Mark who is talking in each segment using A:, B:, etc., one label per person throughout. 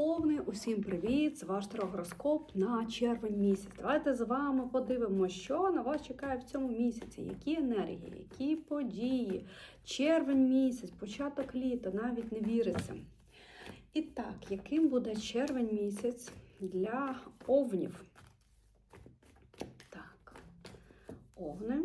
A: Овни, усім привіт! Це ваш тарогороскоп на червень місяць. Давайте з вами подивимося, що на вас чекає в цьому місяці, які енергії, які події. Червень місяць, початок літа, навіть не віриться. І так, яким буде червень місяць для овнів? Так, овни.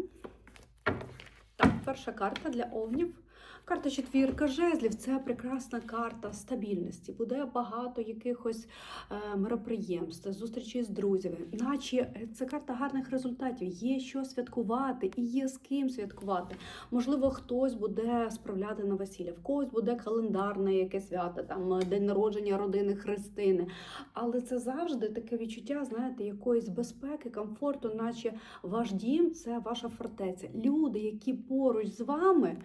A: Так, перша карта для овнів. Карта четвірка жезлів це прекрасна карта стабільності. Буде багато якихось е, мероприємств, зустрічі з друзями. Наче це карта гарних результатів. Є що святкувати і є з ким святкувати. Можливо, хтось буде справляти на весілля, в когось буде календарне якесь свято, там е, день народження родини Христини. Але це завжди таке відчуття, знаєте, якоїсь безпеки, комфорту, наче ваш дім це ваша фортеця. Люди, які поруч з вами.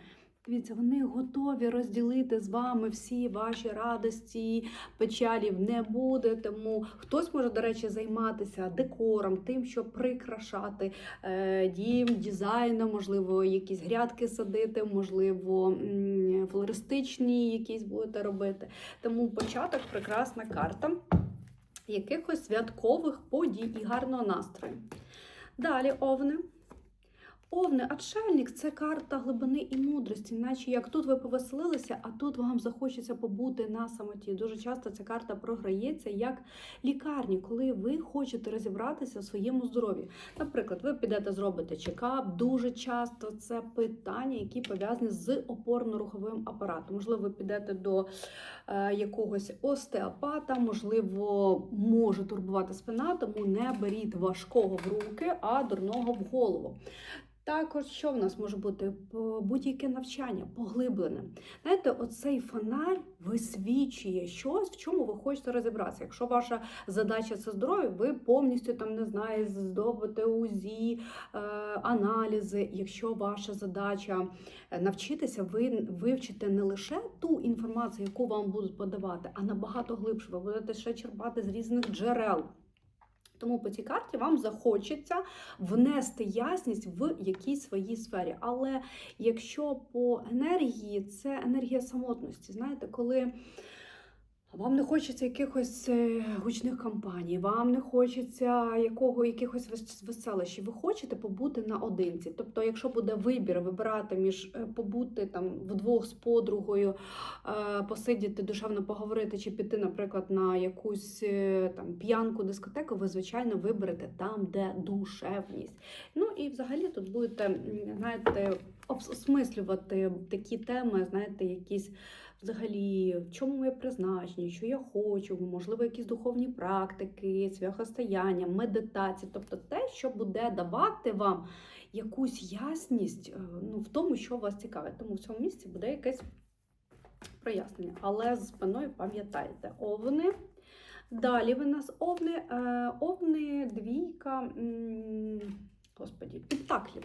A: Дивіться, вони готові розділити з вами всі ваші радості, печалів не буде. Тому хтось може, до речі, займатися декором, тим, щоб прикрашати е, дім, дизайном, можливо, якісь грядки садити, можливо, флористичні якісь будете робити. Тому початок прекрасна карта якихось святкових подій і гарного настрою. Далі овни. Овни, отшельник це карта глибини і мудрості, наче як тут ви повеселилися, а тут вам захочеться побути на самоті. Дуже часто ця карта програється як лікарні, коли ви хочете розібратися в своєму здоров'ї. Наприклад, ви підете зробите чекап. Дуже часто це питання, які пов'язані з опорно-руховим апаратом. Можливо, ви підете до е, якогось остеопата, можливо, може турбувати спина, тому не беріть важкого в руки, а дурного в голову. Також що в нас може бути будь-яке навчання поглиблене. Знаєте, оцей фонарь висвічує щось, в чому ви хочете розібратися. Якщо ваша задача це здоров'я, ви повністю там не знаю, здобути УЗІ, е, аналізи. Якщо ваша задача е, навчитися, ви вивчите не лише ту інформацію, яку вам будуть подавати, а набагато глибше. Ви будете ще черпати з різних джерел. Тому по цій карті вам захочеться внести ясність в якійсь своїй сфері. Але якщо по енергії, це енергія самотності. Знаєте, коли вам не хочеться якихось е, гучних кампаній, вам не хочеться якого, якихось вес- веселощів, ви хочете побути наодинці. Тобто, якщо буде вибір вибирати між е, побути там вдвох з подругою, е, посидіти, душевно поговорити, чи піти, наприклад, на якусь там п'янку, дискотеку, ви, звичайно, виберете там, де душевність. Ну і взагалі тут будете, знаєте, обс- осмислювати такі теми, знаєте, якісь взагалі, в чому моє призначення, що я хочу, можливо, якісь духовні практики, свяхостояння, медитації, тобто те, що буде давати вам якусь ясність е, ну, в тому, що вас цікавить. Тому в цьому місці буде якесь прояснення. Але з спиною пам'ятайте, овни. Далі ви нас овни, е, овни, двійка, господі, пентаклів.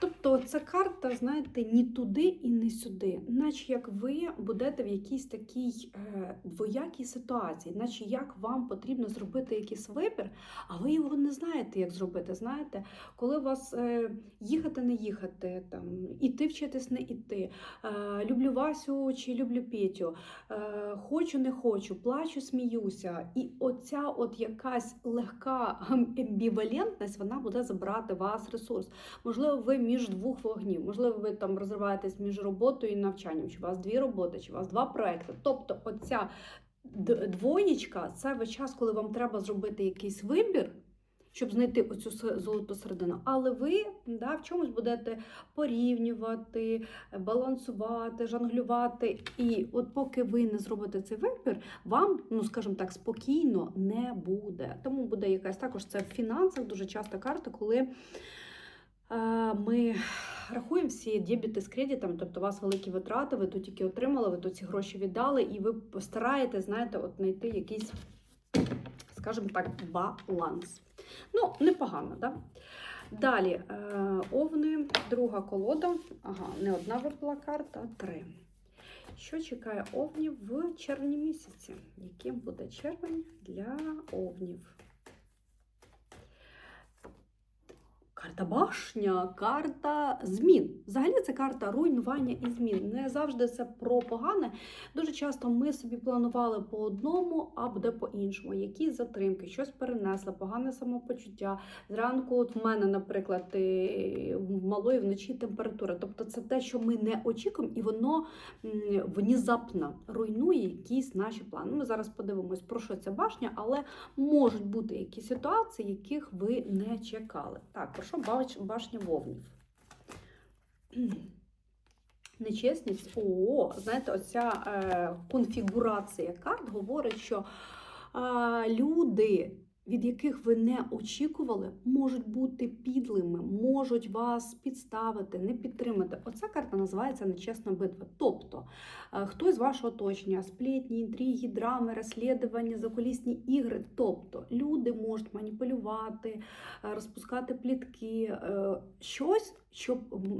A: Тобто ця карта, знаєте, ні туди і не сюди, наче як ви будете в якійсь такій е, двоякій ситуації, наче як вам потрібно зробити якийсь вибір, а ви його не знаєте, як зробити. Знаєте, коли у вас е, їхати, не їхати, там, іти вчитись, не іти, е, люблю Васю чи люблю Петю, хочу, не хочу, плачу, сміюся. І оця от якась легка амбівалентність, вона буде забирати вас ресурс. Можливо, ви між двох вогнів, можливо, ви там розриваєтесь між роботою і навчанням, чи у вас дві роботи, чи у вас два проекти. Тобто, оця двоєчка це весь час, коли вам треба зробити якийсь вибір. Щоб знайти оцю золоту середину, але ви да, в чомусь будете порівнювати, балансувати, жонглювати. І от поки ви не зробите цей вибір, вам, ну скажімо так, спокійно не буде. Тому буде якась також це в фінансах дуже часто карта, коли ми рахуємо всі дебіти з кредитом, тобто у вас великі витрати, ви тут тільки отримали, ви тут ці гроші віддали, і ви постараєтесь, знаєте, от знайти якийсь, скажімо так, баланс. Ну, непогано, так? Да? Далі, е, овни, друга колода. Ага, не одна випала карта, а три. Що чекає овнів в червні місяці? Яким буде червень для овнів? Карта башня, карта змін. Взагалі це карта руйнування і змін. Не завжди це про погане. Дуже часто ми собі планували по одному, а буде по-іншому. Якісь затримки, щось перенесли, погане самопочуття. Зранку, от в мене, наприклад, малої вночі температура. Тобто це те, що ми не очікуємо, і воно внезапно руйнує якісь наші плани. Ми зараз подивимось, про що ця башня, але можуть бути якісь ситуації, яких ви не чекали. Так, про що башня вовнів? Нечесність. О, знаєте, оця е, конфігурація карт говорить, що е, люди, від яких ви не очікували, можуть бути підлими, можуть вас підставити, не підтримати. Оця карта називається нечесна битва. Тобто, е, хтось з вашого оточення, сплетні, інтриги, драми, розслідування, закулісні ігри. Тобто, люди можуть маніпулювати, е, розпускати плітки, е, щось, щоб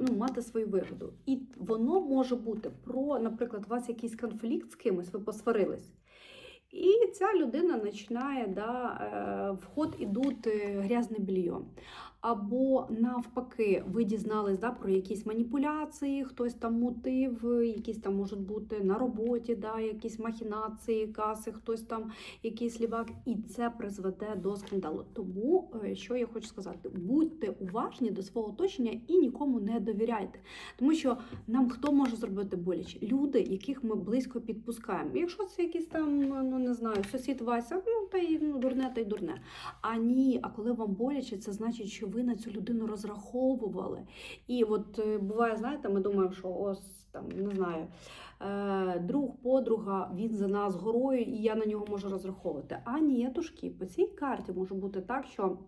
A: ну, мати свою вигоду. І воно може бути про, наприклад, у вас якийсь конфлікт з кимось, ви посварились. І ця людина починає да, е, в ход ідуть е, грязне белье. Або навпаки, ви дізнались да, про якісь маніпуляції, хтось там мутив, якісь там можуть бути на роботі, да, якісь махінації, каси, хтось там якийсь лівак, і це призведе до скандалу. Тому е, що я хочу сказати, будьте уважні до свого оточення і нікому не довіряйте. Тому що нам хто може зробити боляче? Люди, яких ми близько підпускаємо. Якщо це якийсь там, ну не знаю, сусід Вася, ну та й ну, дурне, та й дурне. А ні, а коли вам боляче, це значить, що ви на цю людину розраховували. І от е, буває, знаєте, ми думаємо, що ось там не знаю. е, Друг, подруга, він за нас горою, і я на нього можу розраховувати. А ні, тушки, по цій карті може бути так, що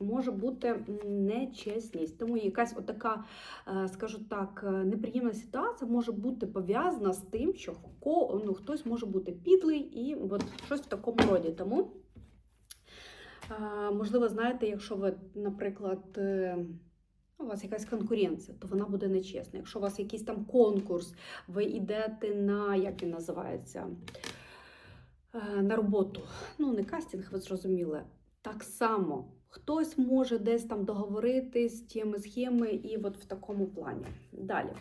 A: може бути нечесність. Тому якась отака, е, скажу так, неприємна ситуація може бути пов'язана з тим, що ну, хтось може бути підлий і от щось в такому роді. Тому, можливо, знаєте, якщо ви, наприклад, е, у вас якась конкуренція, то вона буде нечесна. Якщо у вас якийсь там конкурс, ви йдете на, як він називається, е, на роботу. Ну, не кастинг, ви зрозуміли. Так само хтось може десь там договоритись, теми схеми, і от в такому плані. Далі.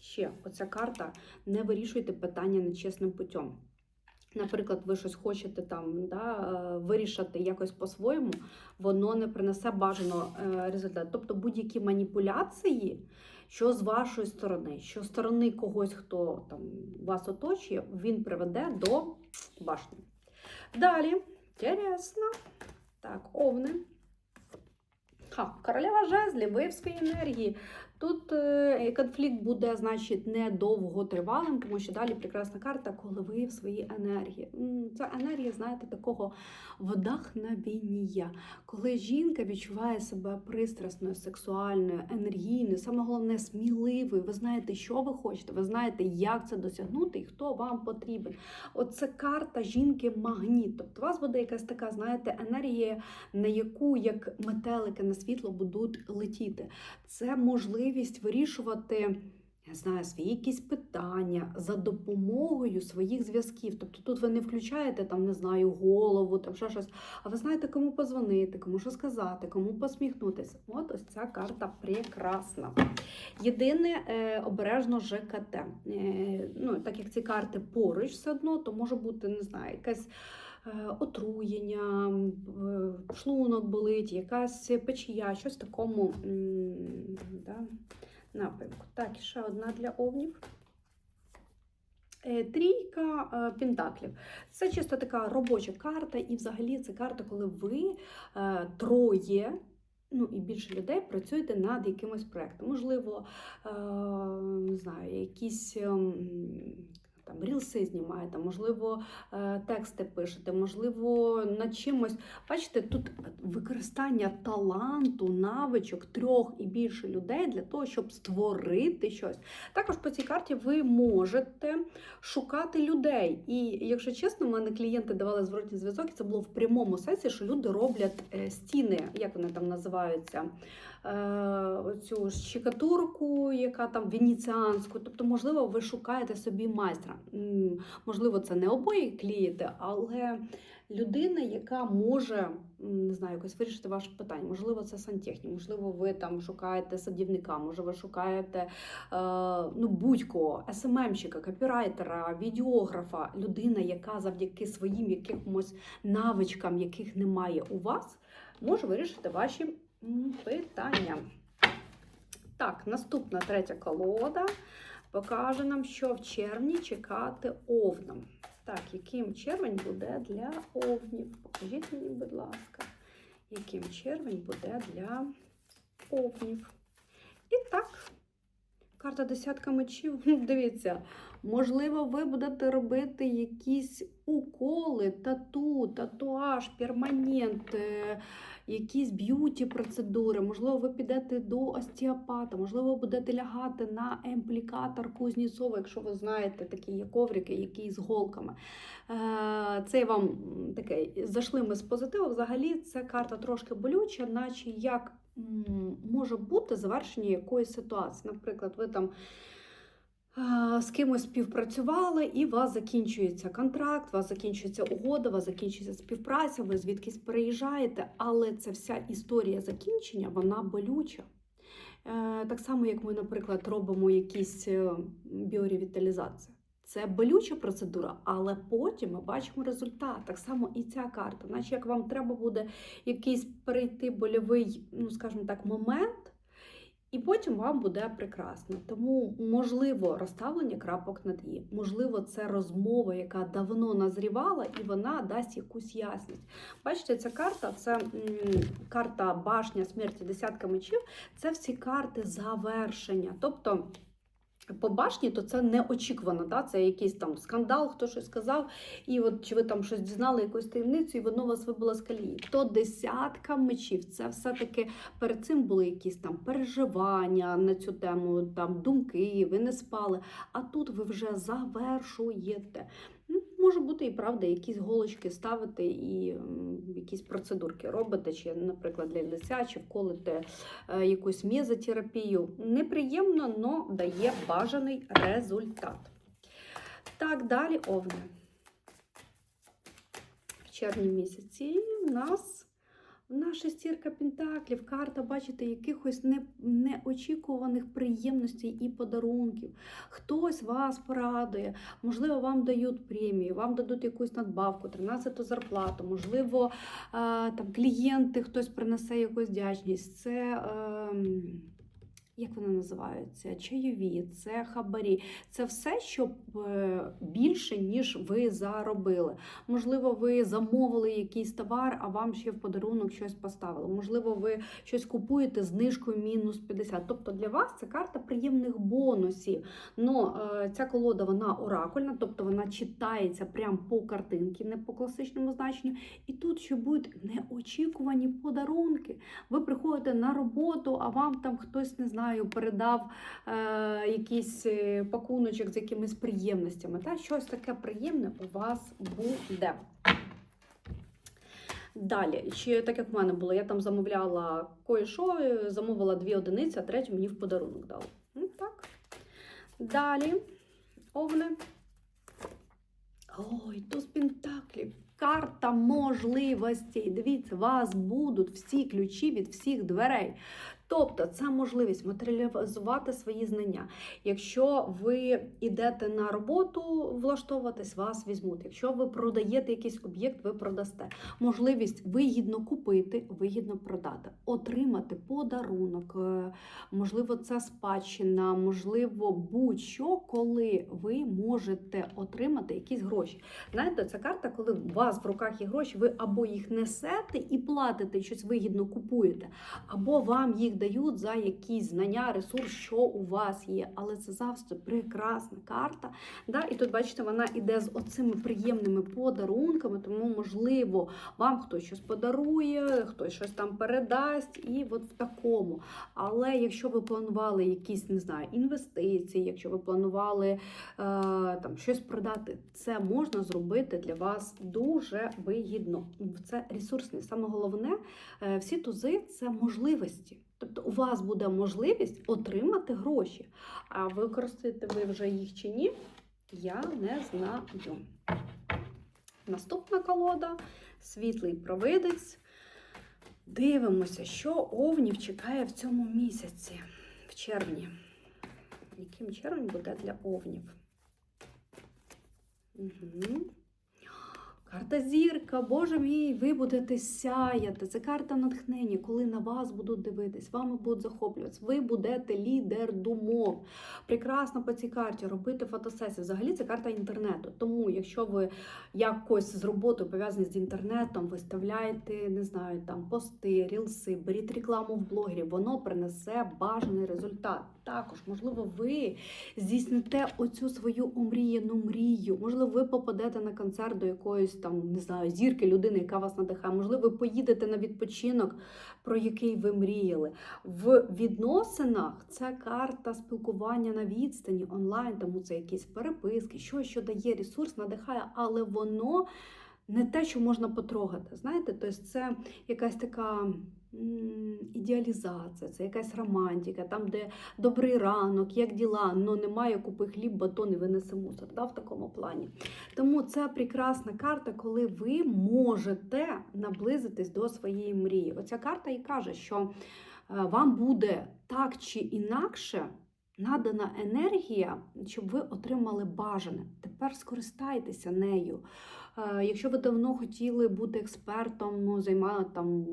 A: Ще оця карта: не вирішуйте питання нечесним путем. Наприклад, ви щось хочете там да, е, вирішити якось по-своєму, воно не принесе бажаного е, результату. Тобто будь-які маніпуляції, що з вашої сторони, що з сторони когось, хто там вас оточує, він приведе до башні. Далі, інтересно. Так, овни. Ха, королева жезлів, ви в своїй енергії. Тут е, конфлікт буде, значить, не довготривалим, тому що далі прекрасна карта, коли ви в своїй енергії. Ця енергія, знаєте, такого вдохновення, коли жінка відчуває себе пристрасною, сексуальною, енергійною, саме головне сміливою. Ви знаєте, що ви хочете, ви знаєте, як це досягнути і хто вам потрібен. Оце карта жінки-магніт. Тобто у вас буде якась така, знаєте, енергія, на яку як метелики на світло будуть летіти. Це можливість вирішувати. Я знаю, свої якісь питання за допомогою своїх зв'язків. Тобто тут ви не включаєте там, не знаю, голову, там ще щось, а ви знаєте, кому позвонити, кому що сказати, кому посміхнутися. От ось ця карта прекрасна. Єдине е, обережно ЖКТ. Е, ну, так як ці карти поруч все одно, то може бути, не знаю, якась. Е, Отруєння, шлунок болить, якась печія, щось в такому да, напрямку. Так, ще одна для овнів. Е, Трійка е, пентаклів. Це чисто така робоча карта, і взагалі це карта, коли ви троє. Ну і більше людей працюєте над якимось проєктом. Можливо, не знаю, якісь ем, там рілси знімаєте, можливо, е, тексти пишете, можливо, над чимось. Бачите, тут використання таланту, навичок трьох і більше людей для того, щоб створити щось. Також по цій карті ви можете шукати людей. І якщо чесно, в мене клієнти давали зворотній зв'язок, і це було в прямому сенсі, що люди роблять е, стіни, як вони там називаються, е, цю щекатурку, яка там венеціанську. Тобто, можливо, ви шукаєте собі майстра. Можливо, це не обоє клієте, але людина, яка може не знаю, якось вирішити ваше питання. Можливо, це сантехнік, можливо, ви там шукаєте садівника, може, ви шукаєте е, ну, будь-кого, СММщика, копірайтера, відеографа, людина, яка завдяки своїм якимось навичкам, яких немає у вас, може вирішити ваші питання. Так, наступна третя колода покаже нам, що в червні чекати овнам. Так, яким червень буде для овнів? Покажіть мені, будь ласка, яким червень буде для овнів. І так, карта десятка мечів. Дивіться, можливо, ви будете робити якісь уколи, тату, татуаж, перманент, якісь б'юті процедури. Можливо, ви підете до остеопата, можливо, будете лягати на емплікатор Кузнєцова, якщо ви знаєте такі є коврики, які з голками. Е, Це вам таке зайшли ми з позитиву. Взагалі, це карта трошки болюча, наче як може бути завершення якоїсь ситуації. Наприклад, ви там. З кимось співпрацювали, і у вас закінчується контракт, у вас закінчується угода, у вас закінчується співпраця, ви звідкись переїжджаєте, але ця вся історія закінчення, вона болюча. Е, Так само, як ми, наприклад, робимо якісь е, біоревіталізації. Це болюча процедура, але потім ми бачимо результат. Так само і ця карта. Наче як вам треба буде якийсь перейти больовий, ну скажімо так, момент, і потім вам буде прекрасно. Тому, можливо, розставлення крапок над «і». Можливо, це розмова, яка давно назрівала, і вона дасть якусь ясність. Бачите, ця карта це м, карта башня смерті, десятка мечів. Це всі карти завершення. Тобто. По башні, то це неочікувано, да? це якийсь там скандал, хто щось сказав, і от чи ви там щось дізнали, якусь таємницю, і воно вас вибило з колії. То десятка мечів. Це все-таки перед цим були якісь там переживання на цю тему, там думки, ви не спали. А тут ви вже завершуєте. Ну, Може бути і правда, якісь голочки ставити, і якісь процедурки робите, чи, наприклад, для лиця, чи вколите якусь мезотерапію. Неприємно, але дає бажаний результат. Так, далі овни. В червні місяці в нас наша стірка Пентаклів, карта, бачите, якихось не, неочікуваних приємностей і подарунків. Хтось вас порадує, можливо, вам дають премію, вам дадуть якусь надбавку, 13-ту зарплату, можливо, е, там клієнти, хтось принесе якусь вдячність. Це. Е, як вони називаються? Чайові, це хабарі, це все, що е, більше, ніж ви заробили. Можливо, ви замовили якийсь товар, а вам ще в подарунок щось поставили. Можливо, ви щось купуєте знижкою мінус 50. Тобто для вас це карта приємних бонусів. Но е, ця колода вона оракульна, тобто вона читається прямо по картинці, не по класичному значенню. І тут ще будуть неочікувані подарунки. Ви приходите на роботу, а вам там хтось не знаю, передав е, якийсь е, пакуночок з якимись приємностями. Та щось таке приємне у вас буде. Далі, ще так як в мене було, я там замовляла кое-що, е, замовила дві одиниці, а третю мені в подарунок дали. Ну, так. Далі, овни. Ой, туз пентаклів. Карта можливостей. Дивіться, вас будуть всі ключі від всіх дверей. Тобто це можливість матеріалізувати свої знання. Якщо ви йдете на роботу влаштовуватись, вас візьмуть. Якщо ви продаєте якийсь об'єкт, ви продасте. Можливість вигідно купити, вигідно продати, отримати подарунок. е, Можливо, це спадщина, можливо, будь-що, коли ви можете отримати якісь гроші. Знаєте, це карта, коли у вас в руках є гроші, ви або їх несете і платите, щось вигідно купуєте, або вам їх дають за якісь знання, ресурс, що у вас є. Але це завжди прекрасна карта. Да? І тут, бачите, вона йде з оцими приємними подарунками, тому, можливо, вам хтось щось подарує, хтось щось там передасть, і от в такому. Але якщо ви планували якісь, не знаю, інвестиції, якщо ви планували е, там щось продати, це можна зробити для вас дуже вигідно. Це ресурсне. Саме головне, е, всі тузи це можливості. Тобто у вас буде можливість отримати гроші. А використаєте ви вже їх чи ні, я не знаю. Наступна колода світлий провидець. Дивимося, що овнів чекає в цьому місяці, в червні. Яким червень буде для овнів? Угу. Карта зірка, Боже мій, ви будете сяяти. Це карта натхнення, коли на вас будуть дивитись, вами будуть захоплюватися. Ви будете лідер думок. Прекрасно по цій карті робити фотосесії. Взагалі це карта інтернету. Тому, якщо ви якось з роботою пов'язані з інтернетом, виставляєте, не знаю, там пости, рілси, беріть рекламу в блогері, воно принесе бажаний результат. Також, можливо, ви здійсните оцю свою омріяну мрію. Можливо, ви попадете на концерт до якоїсь там, не знаю, зірки людини, яка вас надихає. Можливо, ви поїдете на відпочинок, про який ви мріяли. В відносинах це карта спілкування на відстані онлайн, тому це якісь переписки, що, що дає ресурс, надихає, але воно. Не те, що можна потрогати, знаєте, тобто це якась така ідеалізація, це якась романтика, там, де добрий ранок, як діла, але немає купи хліб, батон і винесе мусор. Да, в такому плані. Тому це прекрасна карта, коли ви можете наблизитись до своєї мрії. Оця карта і каже, що е, вам буде так чи інакше. Надана енергія, щоб ви отримали бажане. Тепер скористайтеся нею. Е, Якщо ви давно хотіли бути експертом, ну, займати там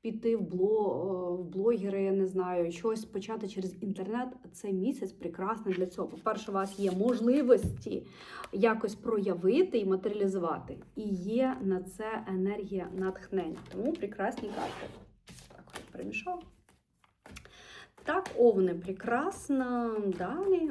A: піти в блог, в блогери, я не знаю, щось почати через інтернет, цей місяць прекрасний для цього. По-перше, у вас є можливості якось проявити і матеріалізувати. І є на це енергія натхнення. Тому прекрасні карти. Так, перемішала. Так, овни, прекрасно. Далі.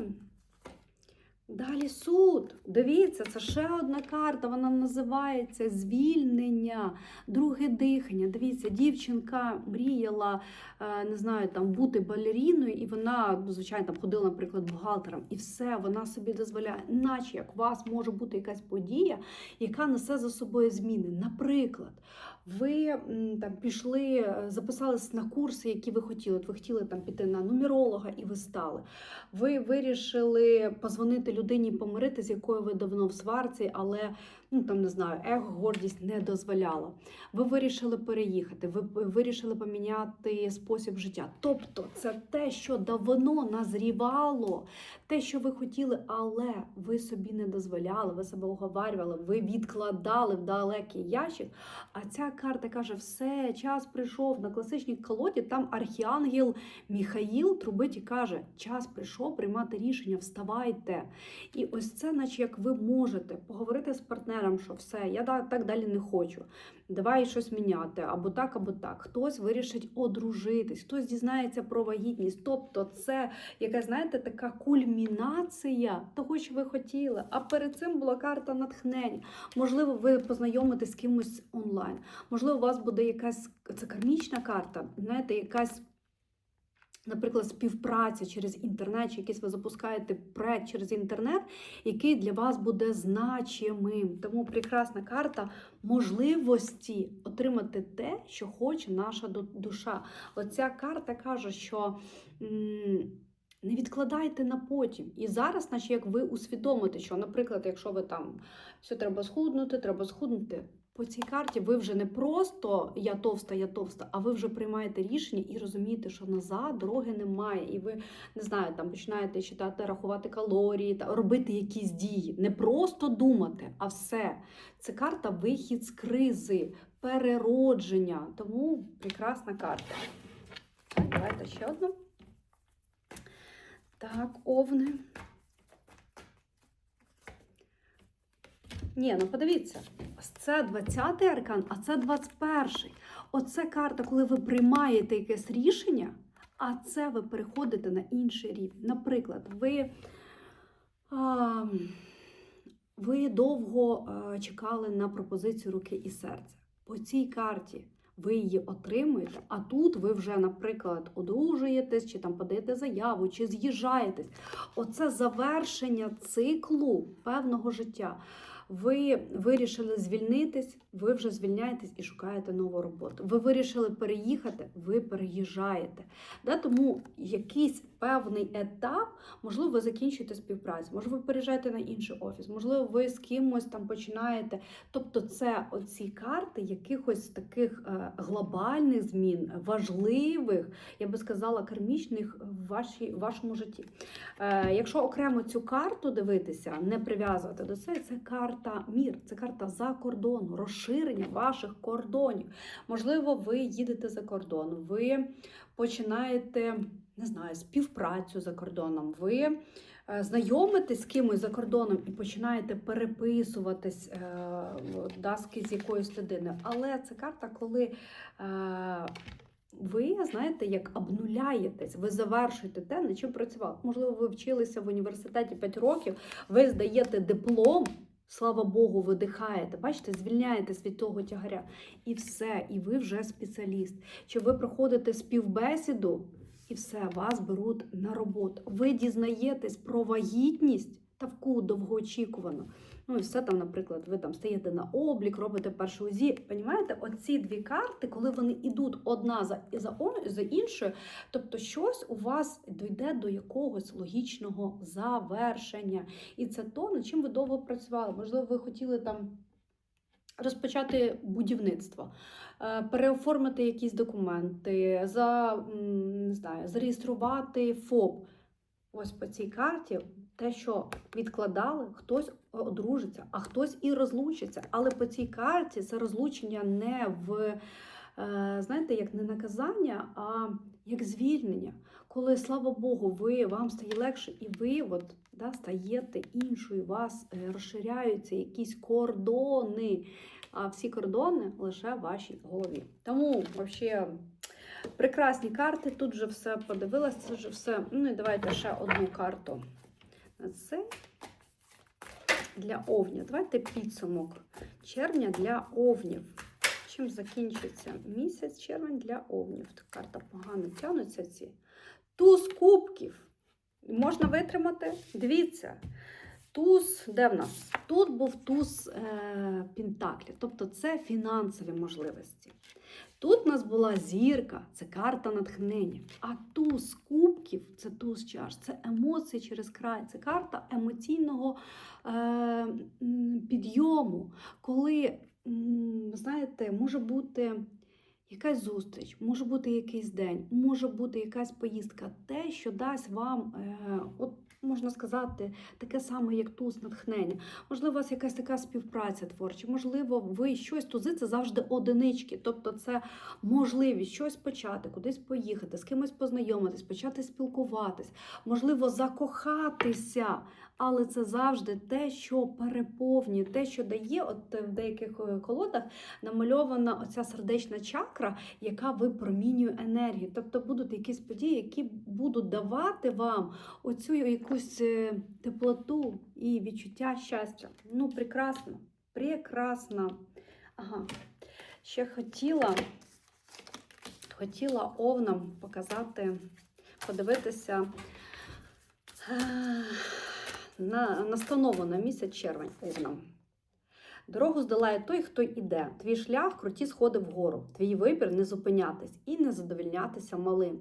A: Далі суд. Дивіться, це ще одна карта. Вона називається звільнення, друге дихання. Дивіться, дівчинка мріяла, е, не знаю, там бути балеріною, і вона, звичайно, там ходила, наприклад, бухгалтером, і все, вона собі дозволяє, наче як у вас може бути якась подія, яка несе за собою зміни. Наприклад, ви там пішли, е, записались на курси, які ви хотіли. От ви хотіли там піти на нумеролога, і ви стали. Ви вирішили позвонити людині, помирити, з якою ви давно в сварці, але ну там не знаю, его, гордість не дозволяла. Ви вирішили переїхати, ви вирішили поміняти спосіб життя. Тобто, це те, що давно назрівало, те, що ви хотіли, але ви собі не дозволяли, ви себе уговарювали, ви відкладали в далекий ящик. А ця карта каже: все, час прийшов на класичній колоді. Там архіангел Міхаїл трубить і каже: час прийшов приймати рішення, вставайте. І ось це, наче як ви можете поговорити з партнером, що все, я так далі не хочу. Давай щось міняти, або так, або так. Хтось вирішить одружитись, хтось дізнається про вагітність. Тобто, це якась, знаєте, така кульмінація того, що ви хотіли. А перед цим була карта натхнення. Можливо, ви познайомитесь з кимось онлайн. Можливо, у вас буде якась це кармічна карта, знаєте, якась. Наприклад, співпраця через інтернет, чи якийсь ви запускаєте проект через інтернет, який для вас буде значимим. Тому прекрасна карта можливості отримати те, що хоче наша душа. Оця карта каже, що не відкладайте на потім. І зараз, наче як ви усвідомите, що, наприклад, якщо ви там все треба схуднути, треба схуднути. По цій карті ви вже не просто я товста, я товста, а ви вже приймаєте рішення і розумієте, що назад дороги немає. І ви не знаю, там починаєте читати, рахувати калорії та робити якісь дії. Не просто думати, а все. Це карта вихід з кризи, переродження. Тому прекрасна карта. Так, давайте ще одну. Так, овни. Ні, ну подивіться, це 20-й аркан, а це 21-й. Оце карта, коли ви приймаєте якесь рішення, а це ви переходите на інший рівень. Наприклад, ви, а, ви довго а, чекали на пропозицію руки і серця. По цій карті ви її отримуєте, а тут ви вже, наприклад, одружуєтесь, чи там подаєте заяву, чи з'їжджаєтесь. Оце завершення циклу певного життя. Ви вирішили звільнитись, ви вже звільняєтесь і шукаєте нову роботу. Ви вирішили переїхати, ви переїжджаєте. Да? Тому якийсь певний етап, можливо, ви закінчуєте співпрацю, можливо, ви переїжджаєте на інший офіс, можливо, ви з кимось там починаєте. Тобто, це оці карти якихось таких е, глобальних змін, важливих, я би сказала, кармічних в вашій, в вашому житті. Е, якщо окремо цю карту дивитися, не прив'язувати до це, це карта мір, це карта за кордону, розширення ваших кордонів. Можливо, ви їдете за кордон, ви починаєте не знаю, співпрацю за кордоном. Ви е, знайомитесь з кимось за кордоном і починаєте переписуватись е, да, з якоюсь людиною. Але це карта, коли. Е, ви знаєте, як обнуляєтесь, ви завершуєте те, над чим працювали. Можливо, ви вчилися в університеті 5 років, ви здаєте диплом, слава Богу, видихаєте, бачите, звільняєтесь від того тягаря. І все, і ви вже спеціаліст. Чи ви проходите співбесіду, і все, вас беруть на роботу. Ви дізнаєтесь про вагітність таку довгоочікувану. Ну і все там, наприклад, ви там стаєте на облік, робите першу УЗІ. Понімаєте, оці дві карти, коли вони йдуть одна за, за, за іншою, тобто щось у вас дійде до якогось логічного завершення. І це то, над чим ви довго працювали. Можливо, ви хотіли там. Розпочати будівництво, е, переоформити якісь документи, за, не знаю, зареєструвати ФОП. Ось по цій карті те, що відкладали, хтось одружиться, а хтось і розлучиться. Але по цій карті це розлучення не в, е, знаєте, як не наказання, а як звільнення. Коли, слава Богу, ви вам стає легше, і ви от, да, стаєте іншою, вас е, розширяються якісь кордони, а всі кордони лише в вашій голові. Тому, взагалі, прекрасні карти. Тут вже все подивилася, це вже все. Ну і давайте ще одну карту. Це для овня. Давайте підсумок червня для овнів. Чим закінчиться місяць червень для овнів? Карта погано тягнуться ці. Туз кубків. Можна витримати? Дивіться. Туз, де в нас? Тут був туз е, Пентаклів, тобто це фінансові можливості. Тут у нас була зірка, це карта натхнення. А туз кубків це туз чаш, це емоції через край, це карта емоційного е, підйому, коли, знаєте, може бути якась зустріч, може бути якийсь день, може бути якась поїздка, те, що дасть вам, е, от можна сказати, таке саме, як туз натхнення. Можливо, у вас якась така співпраця творча, можливо, ви щось тузи це завжди одинички. Тобто, це можливість щось почати, кудись поїхати, з кимось познайомитись, почати спілкуватись, можливо, закохатися. Але це завжди те, що переповнює, те, що дає, от в деяких е, колодах намальована оця сердечна чакра, яка випромінює енергію. Тобто будуть якісь події, які будуть давати вам оцю якусь е, теплоту і відчуття щастя. Ну, прекрасно, прекрасно. Ага. Ще хотіла, хотіла овнам показати, подивитися. На настанову на місяць червень овнам. Дорогу здолає той, хто йде. Твій шлях круті сходи вгору. Твій вибір не зупинятись і не задовільнятися малим.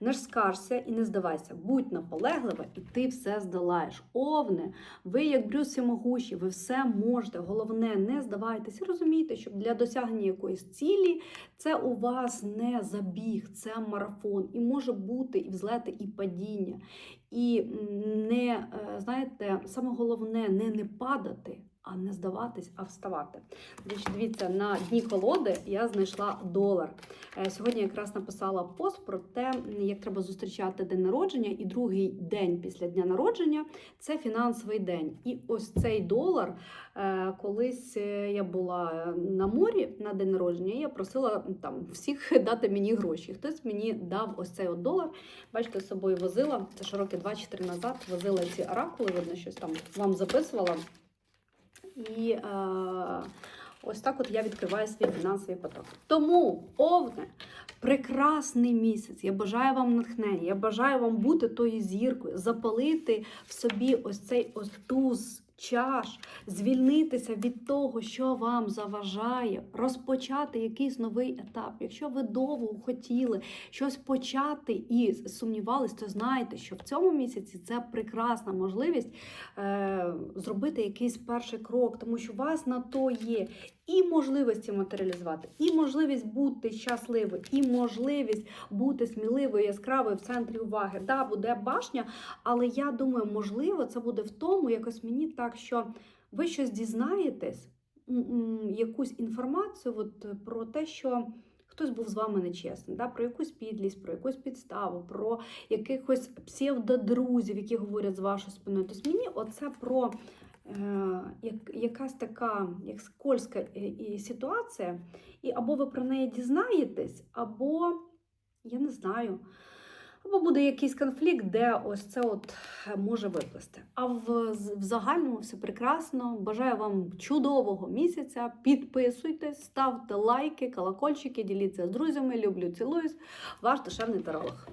A: Не ж скаржся і не здавайся, будь наполеглива, і ти все здолаєш. Овне, ви, як брюс могущі, ви все можете. Головне, не здавайтесь. І розумійте, що для досягнення якоїсь цілі це у вас не забіг, це марафон. І може бути і взлети, і падіння. І не, е, знаєте, саме головне не не падати а не здаватись, а вставати. Дивіться, на дні колоди я знайшла долар. Е, сьогодні якраз написала пост про те, як треба зустрічати день народження, і другий день після дня народження це фінансовий день. І ось цей долар, е, колись е, я була на морі на день народження, я просила там всіх дати мені гроші. Хтось мені дав ось цей от долар. Бачите, з собою возила. Це ще роки 2-4 назад возила ці оракули, видно, щось там вам записувала. І е, Ось так от я відкриваю свій фінансовий поток. Тому, овне, прекрасний місяць. Я бажаю вам натхнення. Я бажаю вам бути тою зіркою, запалити в собі ось цей ось туз. Чаш, звільнитися від того, що вам заважає, розпочати якийсь новий етап. Якщо ви довго хотіли щось почати і сумнівались, то знайте, що в цьому місяці це прекрасна можливість е, зробити якийсь перший крок, тому що у вас на то є і можливості матеріалізувати, і можливість бути щасливою, і можливість бути сміливою, яскравою в центрі уваги. Да, буде башня, але я думаю, можливо, це буде в тому, якось мені так, що ви щось дізнаєтесь, якусь інформацію от, про те, що. Хтось був з вами нечесний, да, про якусь підлість, про якусь підставу, про якихось псевдодрузів, які говорять з вашою спиною. Тобто мені оце про е, якась така як скользка е, ситуація, і або ви про неї дізнаєтесь, або я не знаю. Або буде якийсь конфлікт, де ось це от е, може виплисти. А в, в загальному все прекрасно. Бажаю вам чудового місяця. Підписуйтесь, ставте лайки, колокольчики, діліться з друзями. Люблю, цілуюсь. Ваш душевний таролог.